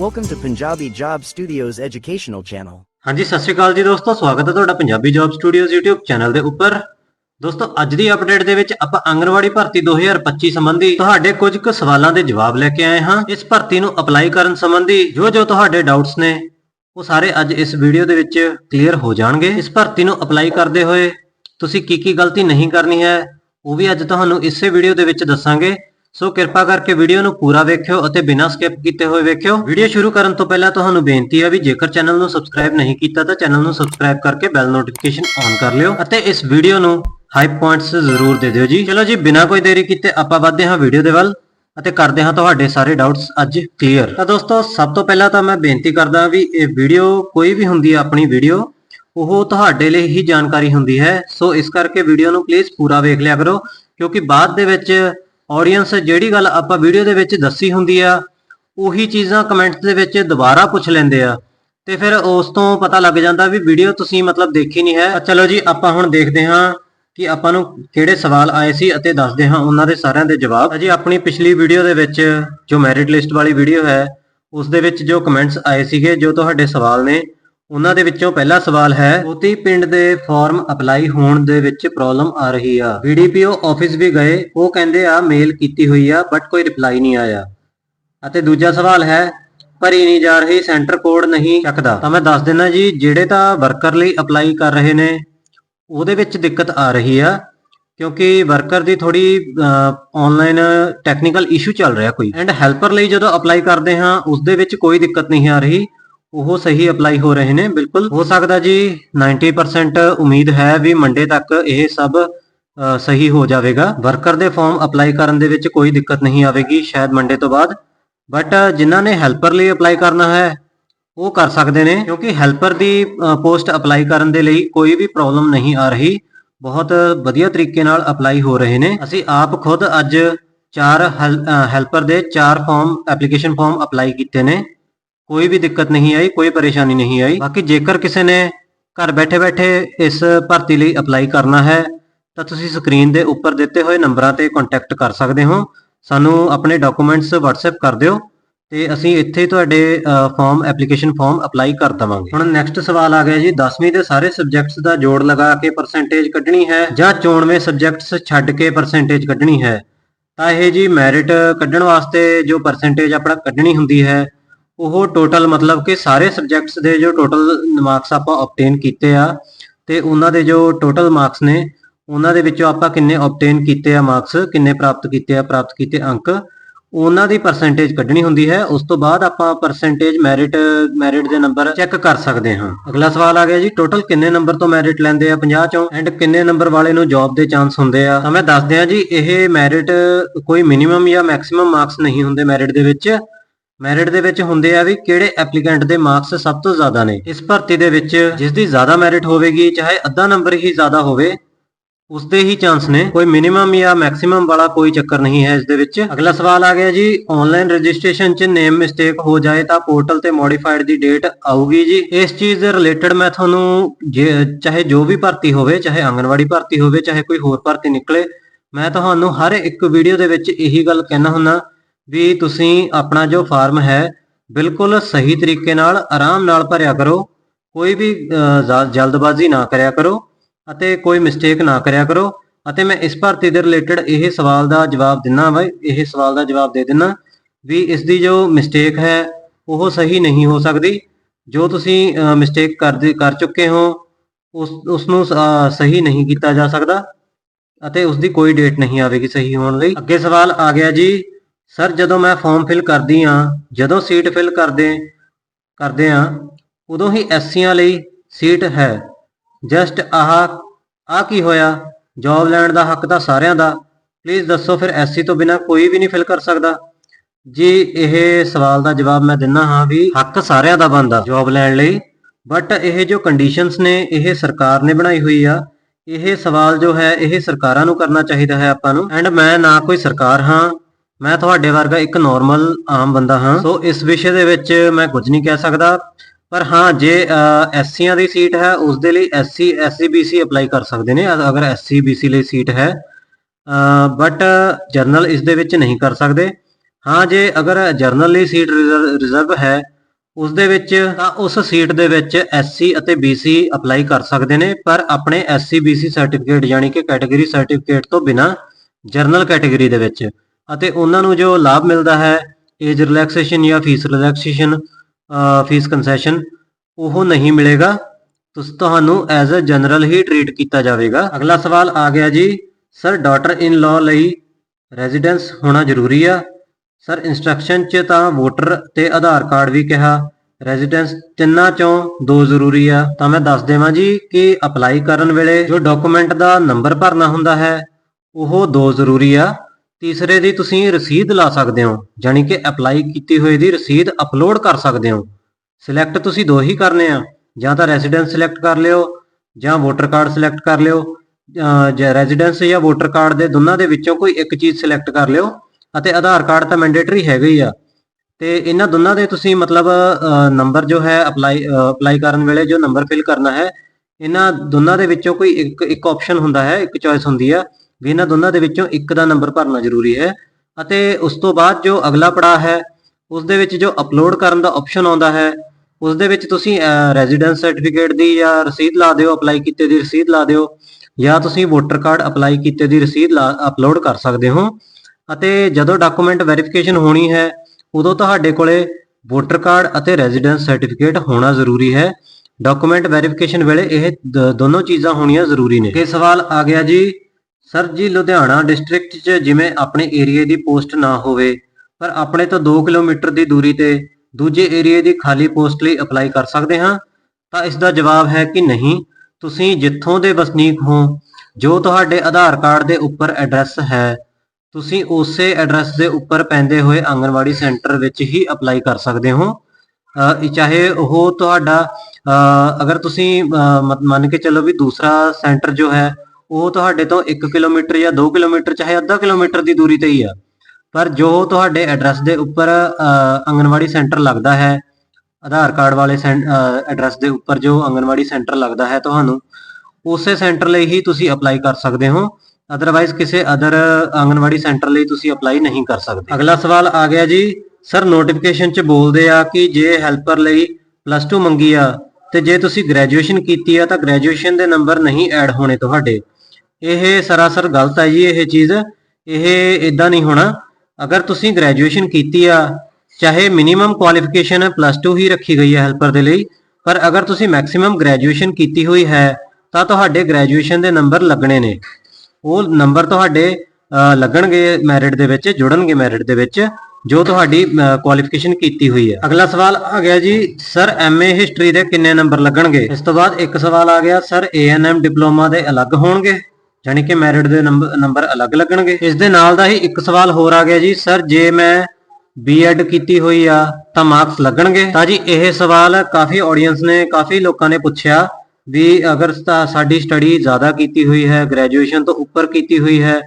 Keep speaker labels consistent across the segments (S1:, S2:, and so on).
S1: Welcome to Punjabi Job Studios educational channel.
S2: ਹਾਂਜੀ, ਸਤਿ ਸ਼੍ਰੀ ਅਕਾਲ ਜੀ ਦੋਸਤੋ। ਸਵਾਗਤ ਹੈ ਤੁਹਾਡਾ Punjabi job studios YouTube channel ਦੇ ਉੱਪਰ। ਦੋਸਤੋ, ਅੱਜ ਦੀ ਅਪਡੇਟ ਦੇ ਵਿੱਚ ਆਪਾਂ ਆਂਗਣਵਾੜੀ ਭਰਤੀ 2025 ਸੰਬੰਧੀ ਤੁਹਾਡੇ ਕੁਝ ਕੁ ਸਵਾਲਾਂ ਦੇ ਜਵਾਬ ਲੈ ਕੇ ਆਏ ਹਾਂ। ਇਸ ਭਰਤੀ ਨੂੰ ਅਪਲਾਈ ਕਰਨ ਸੰਬੰਧੀ ਜੋ ਜੋ ਤੁਹਾਡੇ ਡਾਊਟਸ ਨੇ, ਉਹ ਸਾਰੇ ਅੱਜ ਇਸ ਵੀਡੀਓ ਦੇ ਵਿੱਚ ਕਲੀਅਰ ਹੋ ਜਾਣਗੇ। ਇਸ ਭਰਤੀ ਨੂੰ ਅਪਲਾਈ ਕਰਦੇ ਹੋਏ ਤੁਸੀਂ ਕੀ ਕੀ ਗਲਤੀ ਨਹੀਂ ਕਰਨੀ ਹੈ, ਉਹ ਵੀ ਅੱਜ ਤੁਹਾਨੂੰ ਇਸੇ ਵੀਡੀਓ ਦੇ ਵਿੱਚ ਦੱਸਾਂਗੇ। ਸੋ ਕਿਰਪਾ ਕਰਕੇ ਵੀਡੀਓ ਨੂੰ ਪੂਰਾ ਵੇਖਿਓ ਅਤੇ ਬਿਨਾਂ ਸਕਿਪ ਕੀਤੇ ਹੋਏ ਵੇਖਿਓ। ਵੀਡੀਓ ਸ਼ੁਰੂ ਕਰਨ ਤੋਂ ਪਹਿਲਾਂ ਤੁਹਾਨੂੰ ਬੇਨਤੀ ਹੈ ਵੀ ਜੇਕਰ ਚੈਨਲ ਨੂੰ ਸਬਸਕ੍ਰਾਈਬ ਨਹੀਂ ਕੀਤਾ ਤਾਂ ਚੈਨਲ ਨੂੰ ਸਬਸਕ੍ਰਾਈਬ ਕਰਕੇ ਬੈਲ ਨੋਟੀਫਿਕੇਸ਼ਨ ਔਨ ਕਰ ਲਿਓ ਅਤੇ ਇਸ ਵੀਡੀਓ ਨੂੰ ਹਾਈ ਪੁਆਇੰਟਸ ਜ਼ਰੂਰ ਦੇ ਦਿਓ ਜੀ। ਚਲੋ ਜੀ, ਬਿਨਾਂ ਕੋਈ ਦੇਰੀ ਕੀਤੇ ਆਪਾਂ ਵਧਦੇ ਹਾਂ ਵੀਡੀਓ ਦੇ ਵੱਲ ਅਤੇ ਕਰਦੇ ਹਾਂ ਤੁਹਾਡੇ ਸਾਰੇ ਡਾਊਟਸ ਅੱਜ ਕਲੀਅਰ। ਤਾਂ ਦੋਸਤੋ, ਸਭ ਤੋਂ ਪਹਿਲਾਂ ਤਾਂ ਮੈਂ ਬੇਨਤੀ ਕਰਦਾ ਵੀ ਇਹ ਵੀਡੀਓ ਕੋਈ ਵੀ ਹੁੰਦੀ ਹੈ ਆਪਣੀ ਵੀਡੀਓ, ਉਹ ਤੁਹਾਡੇ ਲਈ ਹੀ ਜਾਣਕਾਰੀ ਹੁੰਦੀ ਹੈ। ਸੋ ਇਸ ਕਰਕੇ ਵੀਡੀਓ ਨੂੰ ਪਲੀਜ਼ ਪੂਰਾ ਵੇਖ ਲਿਆ ਕਰੋ, ਕਿਉਂਕਿ ਬਾਅਦ ਦੇ ਵਿੱਚ ਆਡੀਅנס ਜਿਹੜੀ ਗੱਲ ਆਪਾਂ ਵੀਡੀਓ ਦੇ ਵਿੱਚ ਦੱਸੀ ਹੁੰਦੀ ਆ, ਉਹੀ ਚੀਜ਼ਾਂ ਕਮੈਂਟਸ ਦੇ ਵਿੱਚ ਦੁਬਾਰਾ ਪੁੱਛ ਲੈਂਦੇ ਆ। ਤੇ ਫਿਰ ਉਸ ਤੋਂ ਪਤਾ ਲੱਗ ਜਾਂਦਾ ਵੀ ਵੀਡੀਓ ਤੁਸੀਂ ਮਤਲਬ ਦੇਖੀ ਨਹੀਂ ਹੈ। ਚਲੋ ਜੀ, ਆਪਾਂ ਹੁਣ ਦੇਖਦੇ ਹਾਂ ਕਿ ਆਪਾਂ ਨੂੰ ਕਿਹੜੇ ਸਵਾਲ ਆਏ ਸੀ ਅਤੇ ਦੱਸਦੇ ਹਾਂ ਉਹਨਾਂ ਦੇ ਸਾਰਿਆਂ ਦੇ ਜਵਾਬ। ਅਜੀ ਆਪਣੀ ਪਿਛਲੀ ਵੀਡੀਓ ਦੇ ਵਿੱਚ ਜੋ ਮੈਰਿਟ ਲਿਸਟ ਵਾਲੀ ਵੀਡੀਓ ਹੈ, ਉਸ ਦੇ ਵਿੱਚ ਜੋ ਕਮੈਂਟਸ ਆਏ ਸੀਗੇ, ਜੋ ਤੁਹਾਡੇ ਸਵਾਲ ਨੇ ਉਹਨਾਂ ਦੇ ਵਿੱਚੋਂ ਪਹਿਲਾ ਸਵਾਲ ਹੈ ਮੋਤੀ ਪਿੰਡ ਦੇ ਫਾਰਮ ਅਪਲਾਈ ਹੋਣ ਦੇ ਵਿੱਚ ਪ੍ਰੋਬਲਮ ਆ ਰਹੀ ਆ। ਬੀਡੀਪੀਓ ਆਫਿਸ ਵੀ ਗਏ, ਉਹ ਕਹਿੰਦੇ ਆ ਮੇਲ ਕੀਤੀ ਹੋਈ ਆ ਬਟ ਕੋਈ ਰਿਪਲਾਈ ਨਹੀਂ ਆਇਆ। ਅਤੇ ਦੂਜਾ ਸਵਾਲ ਹੈ, ਭਰੀ ਨਹੀਂ ਜਾ ਰਹੀ ਸੈਂਟਰ ਕੋਡ ਨਹੀਂ ਚੱਕਦਾ। ਤਾਂ ਮੈਂ ਦੱਸ ਦਿੰਦਾ ਜੀ, ਜਿਹੜੇ ਤਾਂ ਵਰਕਰ ਲਈ ਅਪਲਾਈ ਕਰ ਰਹੇ ਨੇ, ਉਹਦੇ ਵਿੱਚ ਦਿੱਕਤ ਆ ਰਹੀ ਆ, ਕਿਉਂਕਿ ਵਰਕਰ ਦੀ ਥੋੜੀ ਆਨਲਾਈਨ ਟੈਕਨੀਕਲ ਇਸ਼ੂ ਚੱਲ ਰਿਹਾ ਕੋਈ। ਐਂਡ ਹੈਲਪਰ ਲਈ ਜਦੋਂ ਅਪਲਾਈ ਕਰਦੇ ਹਾਂ ਉਸ ਦੇ ਵਿੱਚ ਕੋਈ ਦਿੱਕਤ ਨਹੀਂ ਆ ਰਹੀ। ਉਹ ਸਹੀ ਅਪਲਾਈ ਹੋ ਰਹੇ ਨੇ, ਬਿਲਕੁਲ। ਹੋ ਸਕਦਾ ਜੀ 90% ਉਮੀਦ ਹੈ ਵੀ ਮੰਡੇ ਤੱਕ ਇਹ ਸਭ ਸਹੀ ਹੋ ਜਾਵੇਗਾ। ਵਰਕਰ ਦੇ ਫਾਰਮ ਅਪਲਾਈ ਕਰਨ ਦੇ ਵਿੱਚ ਕੋਈ ਦਿੱਕਤ ਨਹੀਂ ਆਵੇਗੀ ਸ਼ਾਇਦ ਮੰਡੇ ਤੋਂ ਬਾਅਦ। ਬਟ ਜਿਨ੍ਹਾਂ ਨੇ ਹੈਲਪਰ ਲਈ ਅਪਲਾਈ ਕਰਨਾ ਹੈ, ਉਹ ਕਰ ਸਕਦੇ ਨੇ, ਕਿਉਂਕਿ ਹੈਲਪਰ ਦੀ ਪੋਸਟ ਅਪਲਾਈ ਕਰਨ ਦੇ ਲਈ ਕੋਈ ਵੀ ਪ੍ਰੋਬਲਮ ਨਹੀਂ ਆ ਰਹੀ। ਬਹੁਤ ਵਧੀਆ ਤਰੀਕੇ ਨਾਲ ਅਪਲਾਈ ਹੋ ਰਹੇ ਨੇ। ਅਸੀਂ ਆਪ ਖੁਦ ਅੱਜ ਚਾਰ ਹੈਲਪਰ ਦੇ ਚਾਰ ਫਾਰਮ ਐਪਲੀਕੇਸ਼ਨ ਫਾਰਮ ਅਪਲਾਈ ਕੀਤੇ ਨੇ। ਕੋਈ ਵੀ ਦਿੱਕਤ ਨਹੀਂ ਆਈ, ਕੋਈ ਪਰੇਸ਼ਾਨੀ ਨਹੀਂ ਆਈ। ਬਾਕੀ ਜੇਕਰ ਕਿਸੇ ਨੇ ਘਰ ਬੈਠੇ ਬੈਠੇ ਇਸ ਭਰਤੀ ਲਈ ਅਪਲਾਈ ਕਰਨਾ ਹੈ, ਤਾਂ ਤੁਸੀਂ ਸਕਰੀਨ ਦੇ ਉੱਪਰ ਦਿੱਤੇ ਹੋਏ ਨੰਬਰਾਂ ਤੇ ਕੰਟੈਕਟ ਕਰ ਸਕਦੇ ਹੋ। ਸਾਨੂੰ ਆਪਣੇ ਡਾਕੂਮੈਂਟਸ WhatsApp ਕਰ ਦਿਓ ਤੇ ਅਸੀਂ ਇੱਥੇ ਹੀ ਤੁਹਾਡੇ ਫਾਰਮ ਐਪਲੀਕੇਸ਼ਨ ਫਾਰਮ ਅਪਲਾਈ ਕਰ ਦਵਾਂਗੇ। ਹੁਣ ਨੈਕਸਟ ਸਵਾਲ ਆ ਗਿਆ ਜੀ। 10ਵੀਂ ਦੇ ਸਾਰੇ ਸਬਜੈਕਟਸ ਦਾ ਜੋੜ ਲਗਾ ਕੇ ਪਰਸੈਂਟੇਜ ਕੱਢਣੀ ਹੈ ਜਾਂ ਚੋਣਵੇਂ ਸਬਜੈਕਟਸ ਛੱਡ ਕੇ ਪਰਸੈਂਟੇਜ ਕੱਢਣੀ ਹੈ? ਤਾਂ ਇਹ ਜੀ ਮੈਰਿਟ ਕੱਢਣ ਵਾਸਤੇ ਜੋ ਪਰਸੈਂਟੇਜ ਆਪਣਾ ਕੱਢਣੀ ਹੁੰਦੀ ਹੈ ਉਹ ਟੋਟਲ ਮਤਲਬ ਕਿ ਸਾਰੇ ਸਬਜੈਕਟਸ ਦੇ ਜੋ ਟੋਟਲ ਮਾਰਕਸ ਆਪਾਂ ਆਬਟੇਨ ਕੀਤੇ ਆ, ਤੇ ਉਹਨਾਂ ਦੇ ਜੋ ਟੋਟਲ ਮਾਰਕਸ ਨੇ, ਉਹਨਾਂ ਦੇ ਵਿੱਚੋਂ ਆਪਾਂ ਕਿੰਨੇ ਆਬਟੇਨ ਕੀਤੇ ਆ ਮਾਰਕਸ ਕਿੰਨੇ ਪ੍ਰਾਪਤ ਕੀਤੇ ਆ, ਪ੍ਰਾਪਤ ਕੀਤੇ ਅੰਕ, ਉਹਨਾਂ ਦੀ ਪਰਸੈਂਟੇਜ ਕੱਢਣੀ ਹੁੰਦੀ ਹੈ, ਉਸ ਤੋਂ ਬਾਅਦ ਆਪਾਂ ਪਰਸੈਂਟੇਜ ਮੈਰਿਟ ਮੈਰਿਟ ਦੇ ਨੰਬਰ ਚੈੱਕ ਕਰ ਸਕਦੇ ਹਾਂ। ਅਗਲਾ ਸਵਾਲ ਆ ਗਿਆ ਜੀ ਟੋਟਲ ਕਿੰਨੇ ਨੰਬਰ ਤੋਂ ਮੈਰਿਟ ਲੈਂਦੇ ਆ 50 ਚੋਂ ਐਂਡ ਕਿੰਨੇ ਨੰਬਰ ਵਾਲੇ ਨੂੰ ਜੌਬ ਦੇ ਚਾਂਸ ਹੁੰਦੇ ਆ? ਤਾਂ ਮੈਂ ਦੱਸ ਦਿਆਂ ਜੀ, ਇਹ ਮੈਰਿਟ ਕੋਈ ਮਿਨੀਮਮ ਜਾਂ ਮੈਕਸਿਮਮ ਮਾਰਕਸ ਨਹੀਂ ਹੁੰਦੇ ਮੈਰਿਟ ਦੇ ਵਿੱਚ। ਮੈਰਿਟ ਦੇ ਵਿੱਚ ਹੁੰਦੇ ਆ ਵੀ ਕਿਹੜੇ ਐਪਲੀਕੈਂਟ ਦੇ ਮਾਰਕਸ ਸਭ ਤੋਂ ਜ਼ਿਆਦਾ ਨੇ। ਇਸ ਭਰਤੀ ਦੇ ਵਿੱਚ ਜਿਸ ਦੀ ਜ਼ਿਆਦਾ ਮੈਰਿਟ ਹੋਵੇਗੀ, ਚਾਹੇ ਅੱਧਾ ਨੰਬਰ ਹੀ ਜ਼ਿਆਦਾ ਹੋਵੇ ਉਸ ਦੇ ਹੀ ਚਾਂਸ ਨੇ। ਕੋਈ ਮਿਨੀਮਮ ਜਾਂ ਮੈਕਸਿਮਮ ਵਾਲਾ ਕੋਈ ਚੱਕਰ ਨਹੀਂ ਹੈ ਇਸ ਦੇ ਵਿੱਚ। ਅਗਲਾ ਸਵਾਲ ਆ ਗਿਆ ਜੀ ਆਨਲਾਈਨ ਰਜਿਸਟ੍ਰੇਸ਼ਨ 'ਚ ਨੇਮ ਮਿਸਟੇਕ ਹੋ ਜਾਏ ਤਾਂ ਪੋਰਟਲ ਤੇ ਮੋਡੀਫਾਈਡ ਦੀ ਡੇਟ ਆਊਗੀ ਜੀ। ਇਸ ਚੀਜ਼ ਦੇ ਰਿਲੇਟਡ ਮੈਂ ਤੁਹਾਨੂੰ ਚਾਹੇ ਜੋ ਵੀ ਭਰਤੀ ਹੋਵੇ, ਚਾਹੇ ਆਂਗਨਵਾੜੀ ਭਰਤੀ ਹੋਵੇ, ਚਾਹੇ ਕੋਈ ਹੋਰ ਭਰਤੀ ਨਿਕਲੇ, ਮੈਂ ਤੁਹਾਨੂੰ ਹਰ ਇੱਕ ਵੀਡੀਓ ਦੇ ਵਿੱਚ ਇਹੀ ਗੱਲ ਕਹਿਣਾ ਹੁੰਦਾ। ਵੀ ਤੁਸੀਂ ਆਪਣਾ ਜੋ ਫਾਰਮ ਹੈ, ਬਿਲਕੁਲ ਸਹੀ ਤਰੀਕੇ ਨਾਲ, ਆਰਾਮ ਨਾਲ ਭਰਿਆ ਕਰੋ। ਕੋਈ ਵੀ ਜਲਦਬਾਜ਼ੀ ਨਾ ਕਰਿਆ ਕਰੋ ਅਤੇ ਕੋਈ ਮਿਸਟੇਕ ਨਾ ਕਰਿਆ ਕਰੋ। ਅਤੇ ਮੈਂ ਇਸ ਭਰਤੀ ਦੇ ਰਿਲੇਟਡ ਇਹ ਸਵਾਲ ਦਾ ਜਵਾਬ ਦਿੰਨਾ ਵਾ, ਇਹ ਸਵਾਲ ਦਾ ਜਵਾਬ ਦੇ ਦਿੰਨਾ ਵੀ ਇਸ ਦੀ ਜੋ ਮਿਸਟੇਕ ਹੈ, ਉਹ ਸਹੀ ਨਹੀਂ ਹੋ ਸਕਦੀ। ਜੋ ਤੁਸੀਂ ਮਿਸਟੇਕ ਕਰਦੇ ਕਰ ਚੁੱਕੇ ਹੋ, ਉਸ ਉਸ ਨੂੰ ਸਹੀ ਨਹੀਂ ਕੀਤਾ ਜਾ ਸਕਦਾ ਅਤੇ ਉਸ ਦੀ ਕੋਈ ਡੇਟ ਨਹੀਂ ਆਵੇਗੀ ਸਹੀ ਹੋਣ ਲਈ। ਅੱਗੇ ਸਵਾਲ ਆ ਗਿਆ ਜੀ। ਸਰ, ਜਦੋਂ ਮੈਂ ਫਾਰਮ ਫਿਲ ਕਰਦੀ ਆ ਜਦੋਂ ਸੀਟ ਫਿਲ ਕਰਦੇ ਕਰਦੇ ਆ ਉਦੋਂ ਹੀ ਐਸਸੀਆਂ ਲਈ ਸੀਟ ਹੈ। ਜਸਟ ਆਹ ਆ ਕੀ ਹੋਇਆ? ਜੌਬ ਲੈਣ ਦਾ ਹੱਕ ਤਾਂ ਸਾਰਿਆਂ ਦਾ। ਪਲੀਜ਼ ਦੱਸੋ ਫਿਰ ਐਸਸੀ ਤੋਂ ਬਿਨਾ ਕੋਈ ਵੀ ਨਹੀਂ ਫਿਲ ਕਰ ਸਕਦਾ। ਜੀ, ਇਹ ਸਵਾਲ ਦਾ ਜਵਾਬ ਮੈਂ ਦਿੰਨਾ ਹਾਂ ਵੀ ਹੱਕ ਸਾਰਿਆਂ ਦਾ ਬਣਦਾ ਜੌਬ ਲੈਣ ਲਈ। ਬਟ ਇਹ ਜੋ ਕੰਡੀਸ਼ਨਸ ਨੇ, ਇਹ ਸਰਕਾਰ ਨੇ ਬਣਾਈ ਹੋਈ ਆ। ਇਹ ਸਵਾਲ ਜੋ ਹੈ, ਇਹ ਸਰਕਾਰਾਂ ਨੂੰ ਕਰਨਾ ਚਾਹੀਦਾ ਹੈ ਆਪਾਂ ਨੂੰ। ਐਂਡ ਮੈਂ ਨਾ ਕੋਈ ਸਰਕਾਰ ਹਾਂ ਮੈਂ ਤੁਹਾਡੇ ਵਰਗਾ ਇੱਕ ਨਾਰਮਲ ਆਮ ਬੰਦਾ ਹਾਂ। ਸੋ ਇਸ ਵਿਸ਼ੇ ਦੇ ਵਿੱਚ ਮੈਂ ਕੁਝ ਨਹੀਂ ਕਹਿ ਸਕਦਾ। ਪਰ ਹਾਂ ਜੇ ਐਸਸੀਆਂ ਦੀ ਸੀਟ ਹੈ ਉਸ ਦੇ ਲਈ ਐਸਸੀ ਐਸਸੀ ਬੀਸੀ ਅਪਲਾਈ ਕਰ ਸਕਦੇ ਨੇ ਅਗਰ ਐਸਸੀ ਬੀਸੀ ਲਈ ਸੀਟ ਹੈ। ਬਟ ਜਰਨਲ ਇਸ ਦੇ ਵਿੱਚ ਨਹੀਂ ਕਰ ਸਕਦੇ। ਹਾਂ ਜੇ ਅਗਰ ਜਰਨਲ ਲਈ ਸੀਟ ਰਿਜ਼ਰਵ ਹੈ ਉਸ ਦੇ ਵਿੱਚ ਤਾਂ ਉਸ ਸੀਟ ਦੇ ਵਿੱਚ ਐਸਸੀ ਅਤੇ ਬੀਸੀ ਅਪਲਾਈ ਕਰ ਸਕਦੇ ਨੇ। ਪਰ ਆਪਣੇ ਐਸਸੀ ਬੀਸੀ ਸਰਟੀਫਿਕੇਟ ਯਾਨੀ ਕਿ ਕੈਟਾਗਰੀ ਸਰਟੀਫਿਕੇਟ ਤੋਂ ਬਿਨਾ ਜਰਨਲ ਕੈਟਾਗਰੀ ਦੇ ਵਿੱਚ। ਅਤੇ ਉਹਨਾਂ ਨੂੰ ਜੋ ਲਾਭ ਮਿਲਦਾ ਹੈ ਏਜ ਰਿਲੈਕਸੇਸ਼ਨ ਜਾਂ ਫੀਸ ਰਿਲੈਕਸੇਸ਼ਨ ਫੀਸ ਕੰਸੈਸ਼ਨ ਉਹ ਨਹੀਂ ਮਿਲੇਗਾ। ਤੁਸੀਂ, ਤੁਹਾਨੂੰ ਐਜ਼ ਅ ਜਨਰਲ ਹੀ ਟਰੀਟ ਕੀਤਾ ਜਾਵੇਗਾ। ਅਗਲਾ ਸਵਾਲ ਆ ਗਿਆ ਜੀ ਸਰ ਡਾਟਰ ਇਨ ਲਾਅ ਲਈ ਰੈਜ਼ੀਡੈਂਸ ਹੋਣਾ ਜ਼ਰੂਰੀ ਆ? ਸਰ ਇਨਸਟਰਕਸ਼ਨ 'ਚ ਤਾਂ ਵੋਟਰ ਤੇ ਆਧਾਰ ਕਾਰਡ ਵੀ ਕਿਹਾ ਰੈਜ਼ੀਡੈਂਸ ਤਿੰਨਾਂ ਚੋਂ ਦੋ ਜ਼ਰੂਰੀ ਆ। ਤਾਂ ਮੈਂ ਦੱਸ ਦੇਵਾਂ ਜੀ ਕਿ ਅਪਲਾਈ ਕਰਨ ਵੇਲੇ ਜੋ ਡਾਕੂਮੈਂਟ ਦਾ ਨੰਬਰ ਭਰਨਾ ਹੁੰਦਾ ਹੈ, ਉਹ ਦੋ ਜ਼ਰੂਰੀ ਆ। ਤੀਸਰੇ ਦੀ ਤੁਸੀਂ ਰਸੀਦ ਲਾ ਸਕਦੇ ਹੋ ਯਾਨੀ ਕਿ ਅਪਲਾਈ ਕੀਤੀ ਹੋਈ ਦੀ ਰਸੀਦ ਅਪਲੋਡ ਕਰ ਸਕਦੇ ਹੋ। ਸਿਲੈਕਟ ਤੁਸੀਂ ਦੋ ਹੀ ਕਰਨੇ ਆ, ਜਾਂ ਤਾਂ ਰੈਜ਼ੀਡੈਂਸ ਸਿਲੈਕਟ ਕਰ ਲਿਓ, ਜਾਂ ਵੋਟਰ ਕਾਰਡ ਸਿਲੈਕਟ ਕਰ ਲਿਓ ਜਾਂ ਰੈਜ਼ੀਡੈਂਸ ਜਾਂ ਵੋਟਰ ਕਾਰਡ ਦੇ ਦੋਨਾਂ ਦੇ ਵਿੱਚੋਂ ਕੋਈ ਇੱਕ ਚੀਜ਼ ਸਿਲੈਕਟ ਕਰ ਲਿਓ, ਅਤੇ ਆਧਾਰ ਕਾਰਡ ਤਾਂ ਮੈਂਡੇਟਰੀ ਹੈਗਾ ਹੀ ਆ। ਤੇ ਇਹਨਾਂ ਦੋਨਾਂ ਦੇ ਤੁਸੀਂ ਮਤਲਬ ਨੰਬਰ ਜੋ ਹੈ ਅਪਲਾਈ ਅਪਲਾਈ ਕਰਨ ਵੇਲੇ ਜੋ ਨੰਬਰ ਫਿਲ ਕਰਨਾ ਹੈ, ਇਹਨਾਂ ਦੋਨਾਂ ਦੇ ਵਿੱਚੋਂ ਕੋਈ ਇੱਕ ਇੱਕ ਆਪਸ਼ਨ ਹੁੰਦਾ ਹੈ, ਇੱਕ ਚੋਇਸ ਹੁੰਦੀ ਆ। ਵੀ ਇਹਨਾਂ ਦੋਨਾਂ ਦੇ ਵਿੱਚੋਂ ਇੱਕ ਦਾ ਨੰਬਰ ਭਰਨਾ ਜ਼ਰੂਰੀ ਹੈ ਅਤੇ ਉਸ ਤੋਂ ਬਾਅਦ ਜੋ ਅਗਲਾ ਪੜਾਅ ਹੈ ਉਸ ਦੇ ਵਿੱਚ ਜੋ ਅਪਲੋਡ ਕਰਨ ਦਾ ਆਪਸ਼ਨ ਆਉਂਦਾ ਹੈ ਉਸ ਦੇ ਵਿੱਚ ਤੁਸੀਂ ਰੈਜ਼ੀਡੈਂਸ ਸਰਟੀਫਿਕੇਟ ਦੀ ਜਾਂ ਰਸੀਦ ਲਾ ਦਿਓ ਅਪਲਾਈ ਕੀਤੇ ਦੀ ਰਸੀਦ ਲਾ ਦਿਓ, ਜਾਂ ਤੁਸੀਂ ਵੋਟਰ ਕਾਰਡ ਅਪਲਾਈ ਕੀਤੇ ਦੀ ਰਸੀਦ ਅਪਲੋਡ ਕਰ ਸਕਦੇ ਹੋ ਅਤੇ ਜਦੋਂ ਡਾਕੂਮੈਂਟ ਵੈਰੀਫਿਕੇਸ਼ਨ ਹੋਣੀ ਹੈ, ਉਦੋਂ ਤੁਹਾਡੇ ਕੋਲੇ ਵੋਟਰ ਕਾਰਡ ਅਤੇ ਰੈਜ਼ੀਡੈਂਸ ਸਰਟੀਫਿਕੇਟ ਹੋਣਾ ਜ਼ਰੂਰੀ ਹੈ। ਡਾਕੂਮੈਂਟ ਵੈਰੀਫਿਕੇਸ਼ਨ ਵੇਲੇ ਇਹ ਦੋਨੋਂ ਚੀਜ਼ਾਂ ਹੋਣੀਆਂ ਜ਼ਰੂਰੀ ਨੇ। ਇਹ ਸਵਾਲ ਆ ਗਿਆ ਜੀ ਸਰ ਜੀ, ਲੁਧਿਆਣਾ ਡਿਸਟ੍ਰਿਕਟ 'ਚ ਜਿਵੇਂ ਆਪਣੇ ਏਰੀਆ ਦੀ ਪੋਸਟ ਨਾ ਹੋਵੇ, ਪਰ ਆਪਣੇ ਤੋਂ 2 ਕਿਲੋਮੀਟਰ ਦੀ ਦੂਰੀ ਤੇ ਦੂਜੇ ਏਰੀਆ ਦੀ ਖਾਲੀ ਪੋਸਟ ਲਈ ਅਪਲਾਈ ਕਰ ਸਕਦੇ ਹਾਂ? ਤਾਂ ਇਸ ਦਾ ਜਵਾਬ ਹੈ ਕਿ ਨਹੀਂ। ਤੁਸੀਂ ਜਿੱਥੋਂ ਦੇ ਵਸਨੀਕ ਹੋ, ਜੋ ਤੁਹਾਡੇ ਆਧਾਰ ਕਾਰਡ ਦੇ ਉੱਪਰ ਐਡਰੈਸ ਹੈ, ਤੁਸੀਂ ਉਸੇ ਐਡਰੈਸ ਦੇ ਉੱਪਰ ਪੈਂਦੇ ਹੋਏ ਆਂਗਨਵਾੜੀ ਸੈਂਟਰ ਵਿੱਚ ਹੀ ਅਪਲਾਈ ਕਰ ਸਕਦੇ ਹੋ। ਚਾਹੇ ਉਹ ਤੁਹਾਡਾ ਅਗਰ ਤੁਸੀਂ ਮੰਨ ਕੇ ਚੱਲੋ ਵੀ ਦੂਸਰਾ ਸੈਂਟਰ ਜੋ ਹੈ ਉਹ ਤੁਹਾਡੇ ਤੋਂ 1 ਕਿਲੋਮੀਟਰ ਜਾਂ 2 ਕਿਲੋਮੀਟਰ ਚਾਹੇ ਅੱਧਾ ਕਿਲੋਮੀਟਰ ਦੀ ਦੂਰੀ ਤੇ ਹੀ ਆ। ਪਰ ਜੋ ਤੁਹਾਡੇ ਐਡਰੈਸ ਦੇ ਉੱਪਰ ਅਹ ਸੈਂਟਰ ਲੱਗਦਾ ਹੈ, ਆਧਾਰ ਕਾਰਡ ਵਾਲੇ ਐਡਰੈਸ ਦੇ ਉੱਪਰ ਜੋ ਆਂਗਨਵਾੜੀ ਸੈਂਟਰ ਲੱਗਦਾ ਹੈ ਤੁਹਾਨੂੰ, ਉਸੇ ਸੈਂਟਰ ਲਈ ਹੀ ਤੁਸੀਂ ਅਪਲਾਈ ਕਰ ਸਕਦੇ ਹੋ। ਅਦਰਵਾਈਜ਼ ਕਿਸੇ ਅਦਰ ਆਂਗਨਵਾੜੀ ਸੈਂਟਰ ਲਈ ਤੁਸੀਂ ਅਪਲਾਈ ਨਹੀਂ ਕਰ ਸਕਦੇ। ਅਗਲਾ ਸਵਾਲ ਆ ਗਿਆ ਜੀ, ਸਰ ਨੋਟੀਫਿਕੇਸ਼ਨ 'ਚ ਬੋਲਦੇ ਆ ਕਿ ਜੇ ਹੈਲਪਰ ਲਈ ਪਲੱਸ 2 ਮੰਗੀ ਆ, ਤੇ ਜੇ ਤੁਸੀਂ ਗ੍ਰੈਜੂਏਸ਼ਨ ਕੀਤੀ ਆ ਤਾਂ ਗ੍ਰੈਜੂਏਸ਼ਨ ਦੇ ਨੰਬਰ ਨਹੀਂ ਐਡ ਹੋਣੇ ਤੁਹਾਡੇ। ਇਹ ਸਰਾਸਰ ਗਲਤ ਹੈ ਜੀ ਇਹ ਚੀਜ਼, ਇਹ ਇਦਾਂ ਨਹੀਂ ਹੋਣਾ। ਅਗਰ ਤੁਸੀਂ ਗ੍ਰੈਜੂਏਸ਼ਨ ਕੀਤੀ ਆ, ਚਾਹੇ ਮਿਨੀਮਮ ਕੁਆਲੀਫਿਕੇਸ਼ਨ ਪਲੱਸ 2 ਹੀ ਰੱਖੀ ਗਈ ਹੈ ਹੈਲਪਰ ਦੇ ਲਈ, ਪਰ ਅਗਰ ਤੁਸੀਂ ਮੈਕਸਿਮਮ ਗ੍ਰੈਜੂਏਸ਼ਨ ਕੀਤੀ ਹੋਈ ਹੈ, ਤਾਂ ਤੁਹਾਡੇ ਗ੍ਰੈਜੂਏਸ਼ਨ ਦੇ ਨੰਬਰ ਲੱਗਣੇ ਨੇ। ਉਹ ਨੰਬਰ ਤੁਹਾਡੇ ਲੱਗਣਗੇ ਮੈਰਿਟ ਦੇ ਵਿੱਚ, ਜੁੜਨਗੇ ਮੈਰਿਟ ਦੇ ਵਿੱਚ, ਜੋ ਤੁਹਾਡੀ ਕੁਆਲੀਫਿਕੇਸ਼ਨ ਕੀਤੀ ਹੋਈ ਹੈ। ਅਗਲਾ ਸਵਾਲ ਆ ਗਿਆ ਜੀ, ਸਰ ਐਮਏ ਹਿਸਟਰੀ ਦੇ ਕਿੰਨੇ ਨੰਬਰ ਲੱਗਣਗੇ? ਇਸ ਤੋਂ ਬਾਅਦ ਇੱਕ ਸਵਾਲ ਆ ਗਿਆ, ਸਰ ਏਐਨਐਮ ਡਿਪਲੋਮਾ ਦੇ ਅਲੱਗ ਹੋਣਗੇ? ਯਾਨੀ ਕਿ ਮੈਰਿਟ ਦੇ ਨੰਬਰ ਅਲੱਗ ਲੱਗਣਗੇ। ਇਸ ਦੇ ਨਾਲ ਦਾ ਹੀ ਇੱਕ ਸਵਾਲ ਹੋਰ ਆ ਗਿਆ ਜੀ। ਸਰ ਜੇ ਮੈਂ ਬੀਐਡ ਕੀਤੀ ਹੋਈ ਆ, ਤਾਂ ਮਾਰਕਸ ਲੱਗਣਗੇ? ਤਾਂ ਜੀ, ਇਹ ਸਵਾਲ ਕਾਫੀ ਆਡੀਅנס ਨੇ, ਕਾਫੀ ਲੋਕਾਂ ਨੇ ਪੁੱਛਿਆ ਵੀ ਅਗਰ ਸਾਡੀ ਸਟੱਡੀ ਜ਼ਿਆਦਾ ਕੀਤੀ ਹੋਈ ਹੈ ਗ੍ਰੈਜੂਏਸ਼ਨ ਤੋਂ ਉੱਪਰ ਕੀਤੀ ਹੋਈ ਹੈ,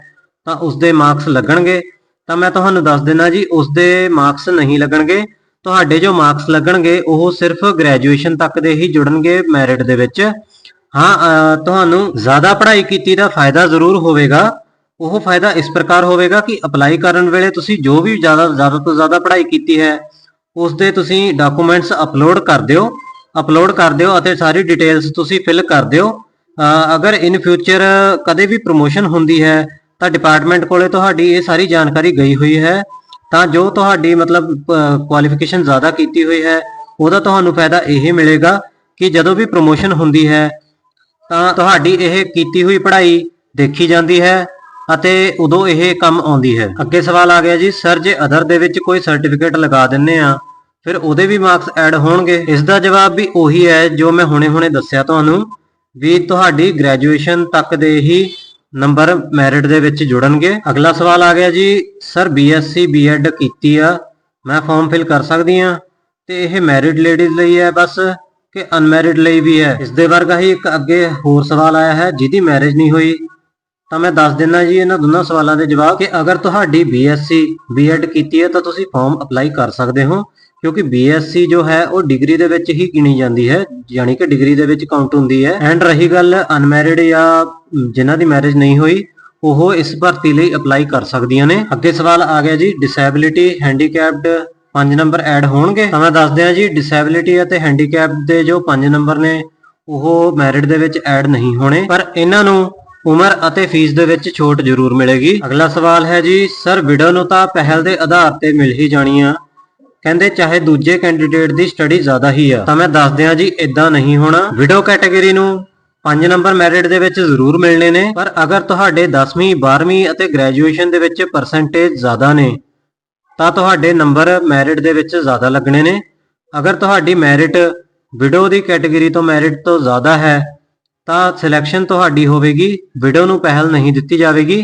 S2: ਤਾਂ ਉਸ ਦੇ ਮਾਰਕਸ ਲੱਗਣਗੇ? ਤਾਂ ਮੈਂ ਤੁਹਾਨੂੰ ਦੱਸ ਦਿੰਦਾ ਜੀ ਉਸ ਦੇ ਮਾਰਕਸ ਨਹੀਂ ਲੱਗਣਗੇ। ਤੁਹਾਡੇ ਜੋ ਮਾਰਕਸ ਲੱਗਣਗੇ, ਉਹ ਸਿਰਫ ਗ੍ਰੈਜੂਏਸ਼ਨ ਤੱਕ ਦੇ ਹੀ ਜੁੜਨਗੇ ਮੈਰਿਟ ਦੇ ਵਿੱਚ। ਹਾਂ ਤੁਹਾਨੂੰ ਜ਼ਿਆਦਾ ਪੜ੍ਹਾਈ ਕੀਤੀ ਦਾ ਫਾਇਦਾ ਜ਼ਰੂਰ ਹੋਵੇਗਾ। ਉਹ ਫਾਇਦਾ ਇਸ ਪ੍ਰਕਾਰ ਹੋਵੇਗਾ ਕਿ ਅਪਲਾਈ ਕਰਨ ਵੇਲੇ ਤੁਸੀਂ ਜੋ ਵੀ ਜ਼ਿਆਦਾ ਜ਼ਿਆਦਾ ਤੋਂ ਜ਼ਿਆਦਾ ਪੜ੍ਹਾਈ ਕੀਤੀ ਹੈ ਉਸ ਦੇ ਤੁਸੀਂ ਡਾਕੂਮੈਂਟਸ ਅਪਲੋਡ ਕਰ ਦਿਓ ਅਪਲੋਡ ਕਰ ਦਿਓ ਅਤੇ ਸਾਰੀ ਡਿਟੇਲਸ ਤੁਸੀਂ ਫਿਲ ਕਰ ਦਿਓ। ਅਗਰ ਇਨ ਫਿਊਚਰ ਕਦੇ ਵੀ ਪ੍ਰੋਮੋਸ਼ਨ ਹੁੰਦੀ ਹੈ, ਤਾਂ ਡਿਪਾਰਟਮੈਂਟ ਕੋਲੇ ਤੁਹਾਡੀ ਇਹ ਸਾਰੀ ਜਾਣਕਾਰੀ ਗਈ ਹੋਈ ਹੈ। ਤਾਂ ਜੋ ਤੁਹਾਡੀ ਮਤਲਬ ਕੁਆਲੀਫਿਕੇਸ਼ਨ ਜ਼ਿਆਦਾ ਕੀਤੀ ਹੋਈ ਹੈ, ਉਹਦਾ ਤੁਹਾਨੂੰ ਫਾਇਦਾ ਇਹ ਮਿਲੇਗਾ ਕਿ ਜਦੋਂ ਵੀ ਪ੍ਰੋਮੋਸ਼ਨ ਹੁੰਦੀ ਹੈ ਤਾਂ ਤੁਹਾਡੀ ਇਹ ਕੀਤੀ ਹੋਈ ਪੜ੍ਹਾਈ ਦੇਖੀ ਜਾਂਦੀ ਹੈ ਅਤੇ ਉਦੋਂ ਇਹ ਕੰਮ ਆਉਂਦੀ ਹੈ। ਅੱਗੇ ਸਵਾਲ ਆ ਗਿਆ ਜੀ, ਸਰ, ਜੇ ਅਦਰ ਦੇ ਵਿੱਚ ਕੋਈ ਸਰਟੀਫਿਕੇਟ ਲਗਾ ਦਿੰਨੇ ਆ, ਫਿਰ ਉਹਦੇ ਵੀ ਮਾਰਕਸ ਐਡ ਹੋਣਗੇ? ਇਸ ਦਾ ਜਵਾਬ ਵੀ ਉਹੀ ਹੈ ਜੋ ਮੈਂ ਹੁਣੇ-ਹੁਣੇ ਦੱਸਿਆ ਤੁਹਾਨੂੰ ਵੀ ਤੁਹਾਡੀ ਗ੍ਰੈਜੂਏਸ਼ਨ ਤੱਕ ਦੇ ਹੀ ਨੰਬਰ ਮੈਰਿਟ ਦੇ ਵਿੱਚ ਜੁੜਨਗੇ। ਅਗਲਾ ਸਵਾਲ ਆ ਗਿਆ ਜੀ, ਸਰ ਬੀਐਸਸੀ ਬੀਐਡ ਕੀਤੀ ਆ, ਮੈਂ ਫਾਰਮ ਫਿਲ ਕਰ ਸਕਦੀ ਆ? ਤੇ ਇਹ ਮੈਰਿਡ ਲੇਡੀਜ਼ ਲਈ ਹੈ ਬਸ। ਕਿ ਅਨਮੈਰਿਡ ਲਈ ਵੀ ਹੈ। ਇਸ ਦੇ ਵਰਗਾ ਹੀ ਇੱਕ ਅੱਗੇ ਹੋਰ ਸਵਾਲ ਆਇਆ ਹੈ, ਜਿਹਦੀ ਮੈਰਿਜ ਨਹੀਂ ਹੋਈ। ਤਾਂ ਮੈਂ ਦੱਸ ਦਿੰਦਾ ਜੀ, ਇਹਨਾਂ ਦੋਨਾਂ ਸਵਾਲਾਂ ਦੇ ਜਵਾਬ ਕਿ ਅਗਰ ਤੁਹਾਡੀ ਬੀਐਸਸੀ ਬੀਐਡ ਕੀਤੀ ਹੈ ਤਾਂ ਤੁਸੀਂ ਫਾਰਮ ਅਪਲਾਈ ਕਰ ਸਕਦੇ ਹੋ, ਕਿਉਂਕਿ ਬੀਐਸਸੀ ਜੋ ਹੈ, ਉਹ ਡਿਗਰੀ ਦੇ ਵਿੱਚ ਹੀ ਗਿਣੀ ਜਾਂਦੀ ਹੈ, ਯਾਨੀ ਕਿ ਡਿਗਰੀ ਦੇ ਵਿੱਚ ਕਾਊਂਟ ਹੁੰਦੀ ਹੈ। ਐਂਡ ਰਹੀ ਗੱਲ ਅਨਮੈਰਿਡ ਜਾਂ ਜਿਨ੍ਹਾਂ ਦੀ ਮੈਰਿਜ ਨਹੀਂ ਹੋਈ, ਉਹ ਇਸ ਭਰਤੀ ਲਈ ਅਪਲਾਈ ਕਰ ਸਕਦੀਆਂ ਨੇ। ਅੱਗੇ ਸਵਾਲ ਆ ਗਿਆ ਜੀ ਡਿਸੇਬਿਲਿਟੀ ਹੈਂਡੀਕੈਪਡ 5 ਨੰਬਰ ਐਡ ਹੋਣਗੇ, ਤਾਂ ਮੈਂ ਦੱਸ ਦਿਆਂ ਜੀ ਡਿਸੇਬਿਲਿਟੀ ਅਤੇ ਹੈਂਡੀਕੈਪ ਦੇ ਜੋ 5 ਨੰਬਰ ਨੇ, ਉਹ ਮੈਰਿਟ ਦੇ ਵਿੱਚ ਐਡ ਨਹੀਂ ਹੋਣੇ, ਪਰ ਇਹਨਾਂ ਨੂੰ ਉਮਰ ਅਤੇ ਫੀਸ ਦੇ ਵਿੱਚ ਛੋਟ ਜ਼ਰੂਰ ਮਿਲੇਗੀ। ਅਗਲਾ ਸਵਾਲ ਹੈ ਜੀ, ਸਰ ਵਿਡੋ ਨੂੰ ਤਾਂ ਪਹਿਲ ਦੇ ਆਧਾਰ ਤੇ ਮਿਲ ਹੀ ਜਾਣੀ ਆ। ਕਹਿੰਦੇ, ਚਾਹੇ ਦੂਜੇ ਕੈਂਡੀਡੇਟ ਦੀ ਸਟੱਡੀ ਜ਼ਿਆਦਾ ਹੀ ਆ। ਤਾਂ ਮੈਂ ਦੱਸ ਦਿਆਂ ਜੀ ਇਦਾਂ ਨਹੀਂ ਹੋਣਾ। ਵਿਡੋ ਕੈਟਾਗਰੀ ਨੂੰ 5 ਨੰਬਰ ਮੈਰਿਟ ਦੇ ਵਿੱਚ ਜ਼ਰੂਰ ਮਿਲਣੇ ਨੇ, ਪਰ ਅਗਰ ਤੁਹਾਡੇ 10ਵੀਂ 12ਵੀਂ ਅਤੇ ਗ੍ਰੈਜੂਏਸ਼ਨ ਦੇ ਵਿੱਚ ਪਰਸੈਂਟੇਜ ਜ਼ਿਆਦਾ ਨੇ ਤਾਂ ਤੁਹਾਡੇ ਨੰਬਰ ਮੈਰਿਟ ਦੇ ਵਿੱਚ ਜ਼ਿਆਦਾ ਲੱਗਣੇ ਨੇ। ਅਗਰ ਤੁਹਾਡੀ ਮੈਰਿਟ ਵਿਡੋ ਦੀ ਕੈਟਾਗਰੀ ਤੋਂ ਮੈਰਿਟ ਤੋਂ ਜ਼ਿਆਦਾ ਹੈ, ਤਾਂ ਸਿਲੈਕਸ਼ਨ ਤੁਹਾਡੀ ਹੋਵੇਗੀ ਵਿਡੋ ਨੂੰ ਪਹਿਲ ਨਹੀਂ ਦਿੱਤੀ ਜਾਵੇਗੀ।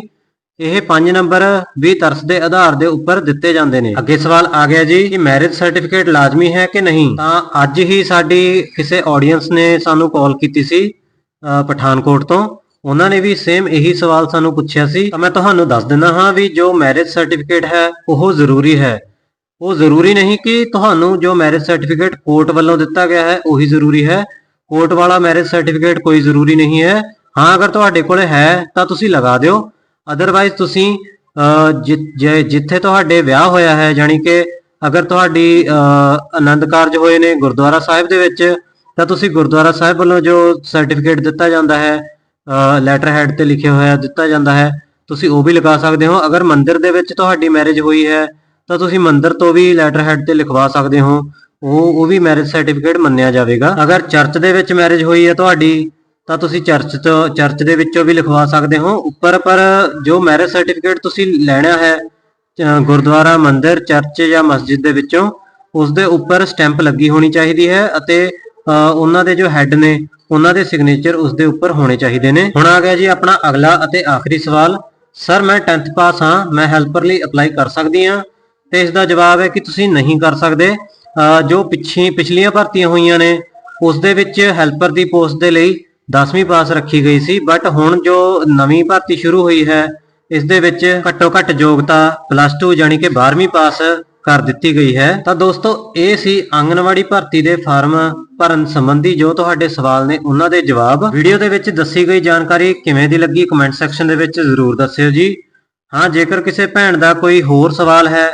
S2: ਇਹ 5 ਨੰਬਰ ਵੀ ਤਰਸ ਦੇ ਆਧਾਰ ਦੇ ਉੱਪਰ ਦਿੱਤੇ ਜਾਂਦੇ ਨੇ। ਅੱਗੇ ਸਵਾਲ ਆ ਗਿਆ ਜੀ ਕਿ ਮੈਰਿਜ ਸਰਟੀਫਿਕੇਟ ਲਾਜ਼ਮੀ ਹੈ ਕਿ ਨਹੀਂ? ਤਾਂ ਅੱਜ ਹੀ ਸਾਡੀ ਕਿਸੇ ਆਡੀਅנס ਨੇ ਸਾਨੂੰ ਕਾਲ ਕੀਤੀ ਸੀ ਪਠਾਨਕੋਟ ਤੋਂ। ਉਹਨਾਂ ਨੇ ਵੀ ਸੇਮ ਇਹੀ ਸਵਾਲ ਸਾਨੂੰ ਪੁੱਛਿਆ ਸੀ। ਤਾਂ ਮੈਂ ਤੁਹਾਨੂੰ ਦੱਸ ਦਿੰਦਾ ਹਾਂ ਵੀ ਜੋ ਮੈਰਿਜ ਸਰਟੀਫਿਕੇਟ ਹੈ ਉਹ ਜ਼ਰੂਰੀ ਹੈ। ਉਹ ਜ਼ਰੂਰੀ ਨਹੀਂ ਕਿ ਤੁਹਾਨੂੰ ਜੋ ਮੈਰਿਜ ਸਰਟੀਫਿਕੇਟ ਕੋਰਟ ਵੱਲੋਂ ਦਿੱਤਾ ਗਿਆ ਹੈ ਉਹੀ ਜ਼ਰੂਰੀ ਹੈ। ਕੋਰਟ ਵਾਲਾ ਮੈਰਿਜ ਸਰਟੀਫਿਕੇਟ ਕੋਈ ਜ਼ਰੂਰੀ ਨਹੀਂ ਹੈ। ਹਾਂ ਅਗਰ ਤੁਹਾਡੇ ਕੋਲ ਹੈ ਤਾਂ ਤੁਸੀਂ ਲਗਾ ਦਿਓ। ਅਦਰਵਾਈਜ਼ ਤੁਸੀਂ ਅਹ, ਜਿ- ਜਿੱਥੇ ਤੁਹਾਡੇ ਵਿਆਹ ਹੋਇਆ ਹੈ ਜਾਨੀ ਕਿ ਅਗਰ ਤੁਹਾਡੀ ਆਨੰਦ ਕਾਰਜ ਹੋਏ ਨੇ ਗੁਰਦੁਆਰਾ ਸਾਹਿਬ ਦੇ ਵਿੱਚ ਤਾਂ ਤੁਸੀਂ ਗੁਰਦੁਆਰਾ ਸਾਹਿਬ ਵੱਲੋਂ ਜੋ ਸਰਟੀਫਿਕੇਟ ਦਿੱਤਾ ਜਾਂਦਾ ਹੈ ਲੈਟਰ ਹੈਡ ਤੇ ਲਿਖਿਆ ਹੋਇਆ ਦਿੱਤਾ ਜਾਂਦਾ ਹੈ। ਤੁਸੀਂ ਉਹ ਵੀ ਲਗਾ ਸਕਦੇ ਹੋ। ਅਗਰ ਮੰਦਿਰ ਦੇ ਵਿੱਚ ਤੁਹਾਡੀ ਮੈਰਿਜ ਹੋਈ ਹੈ, ਤਾਂ ਤੁਸੀਂ ਮੰਦਿਰ ਤੋਂ ਵੀ ਲੈਟਰ ਹੈਡ ਤੇ ਲਿਖਵਾ ਸਕਦੇ ਹੋ। ਉਹ ਉਹ ਵੀ ਮੈਰਿਜ ਸਰਟੀਫਿਕੇਟ ਮੰਨਿਆ ਜਾਵੇਗਾ। ਅਗਰ ਚਰਚ ਦੇ ਵਿੱਚ ਮੈਰਿਜ ਹੋਈ ਹੈ ਤੁਹਾਡੀ, ਤਾਂ ਤੁਸੀਂ ਚਰਚ ਤੋਂ ਚਰਚ ਦੇ ਵਿੱਚੋਂ ਵੀ ਲਿਖਵਾ ਸਕਦੇ ਹੋ। ਉੱਪਰ ਪਰ ਜੋ ਮੈਰਿਜ ਸਰਟੀਫਿਕੇਟ ਤੁਸੀਂ ਲੈਣਾ ਹੈ ਗੁਰਦੁਆਰਾ, ਮੰਦਿਰ ਚਰਚ ਜਾਂ ਮਸਜਿਦ ਦੇ ਵਿੱਚੋਂ ਉਸ ਦੇ ਉੱਪਰ ਸਟੈਂਪ ਲੱਗੀ ਹੋਣੀ ਚਾਹੀਦੀ ਹੈ ਅਤੇ ਉਹਨਾਂ ਦੇ ਜੋ ਹੈੱਡ ਨੇ, ਉਹਨਾਂ ਦੇ ਸਿਗਨੇਚਰ ਉਸ ਦੇ ਉੱਪਰ ਹੋਣੇ ਚਾਹੀਦੇ ਨੇ। ਹੁਣ ਆ ਗਿਆ ਜੀ ਆਪਣਾ ਅਗਲਾ ਅਤੇ ਆਖਰੀ ਸਵਾਲ। ਸਰ ਮੈਂ 10th ਪਾਸ ਹਾਂ, ਮੈਂ ਹੈਲਪਰ ਲਈ ਅਪਲਾਈ ਕਰ ਸਕਦੀ ਹਾਂ? ਤੇ ਇਸ ਦਾ ਜਵਾਬ ਹੈ ਕਿ ਤੁਸੀਂ ਨਹੀਂ ਕਰ ਸਕਦੇ। ਜੋ ਪਿੱਛੇ, ਪਿਛਲੀਆਂ ਭਰਤੀਆਂ ਹੋਈਆਂ ਨੇ ਉਸ ਦੇ ਵਿੱਚ ਹੈਲਪਰ ਦੀ ਪੋਸਟ ਦੇ ਲਈ 10ਵੀਂ ਪਾਸ ਰੱਖੀ ਗਈ ਸੀ। ਬਟ ਹੁਣ ਜੋ ਨਵੀਂ ਭਰਤੀ ਸ਼ੁਰੂ ਹੋਈ ਹੈ ਇਸ ਦੇ ਵਿੱਚ ਘੱਟੋ ਘੱਟ ਯੋਗਤਾ ਪਲੱਸ 2 ਯਾਨੀ ਕਿ 12ਵੀਂ ਪਾਸ ਕਰ ਦਿੱਤੀ ਗਈ ਹੈ। ਤਾਂ ਦੋਸਤੋ, ਇਹ ਸੀ ਆਂਗਨਵਾੜੀ ਭਰਤੀ ਦੇ ਫਾਰਮ ਭਰਨ ਸੰਬੰਧੀ ਜੋ ਤੁਹਾਡੇ ਸਵਾਲ ਨੇ ਉਹਨਾਂ ਦੇ ਜਵਾਬ। ਵੀਡੀਓ ਦੇ ਵਿੱਚ ਦੱਸੀ ਗਈ ਜਾਣਕਾਰੀ ਕਿਵੇਂ ਦੀ ਲੱਗੀ ਕਮੈਂਟ ਸੈਕਸ਼ਨ ਦੇ ਵਿੱਚ ਜ਼ਰੂਰ ਦੱਸਿਓ ਜੀ। ਹਾਂ, ਜੇਕਰ ਕਿਸੇ ਭੈਣ ਦਾ ਕੋਈ ਹੋਰ ਸਵਾਲ ਹੈ,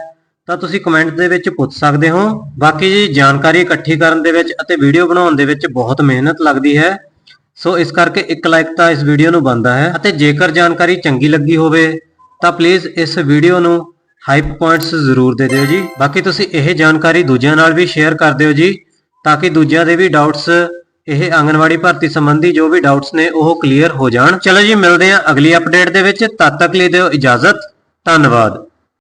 S2: ਤਾਂ ਤੁਸੀਂ ਕਮੈਂਟ ਦੇ ਵਿੱਚ ਪੁੱਛ ਸਕਦੇ ਹੋ। ਬਾਕੀ ਜੀ, ਜਾਣਕਾਰੀ ਇਕੱਠੀ ਕਰਨ ਦੇ ਵਿੱਚ ਅਤੇ ਵੀਡੀਓ ਬਣਾਉਣ ਦੇ ਵਿੱਚ ਬਹੁਤ ਮਿਹਨਤ ਲੱਗਦੀ ਹੈ। ਸੋ, ਇਸ ਕਰਕੇ ਇੱਕ ਲਾਈਕ ਤਾਂ ਇਸ ਵੀਡੀਓ ਨੂੰ ਬਣਦਾ ਹੈ। ਅਤੇ ਜੇਕਰ ਜਾਣਕਾਰੀ ਚੰਗੀ ਲੱਗੀ ਹੋਵੇ, ਤਾਂ ਪਲੀਜ਼ ਇਸ ਵੀਡੀਓ ਨੂੰ ਹਾਈਪ ਪੁਆਇੰਟਸ ਜ਼ਰੂਰ ਦੇ ਦਿਓ ਜੀ। ਬਾਕੀ ਤੁਸੀਂ ਇਹ ਜਾਣਕਾਰੀ ਦੂਜਿਆਂ ਨਾਲ ਵੀ ਸ਼ੇਅਰ ਕਰ ਦਿਓ ਜੀ, ਤਾਂ ਕਿ ਦੂਜਿਆਂ ਦੇ ਵੀ ਡਾਊਟਸ ਇਹ ਆਂਗਨਵਾੜੀ ਭਰਤੀ ਸੰਬੰਧੀ ਜੋ ਵੀ ਡਾਊਟਸ ਨੇ, ਉਹ ਕਲੀਅਰ ਹੋ ਜਾਣ। ਚਲੋ ਜੀ, ਮਿਲਦੇ ਹਾਂ ਅਗਲੀ ਅਪਡੇਟ ਦੇ ਵਿੱਚ। ਤਦ ਤੱਕ ਲਈ ਦਿਓ ਇਜਾਜ਼ਤ। ਧੰਨਵਾਦ।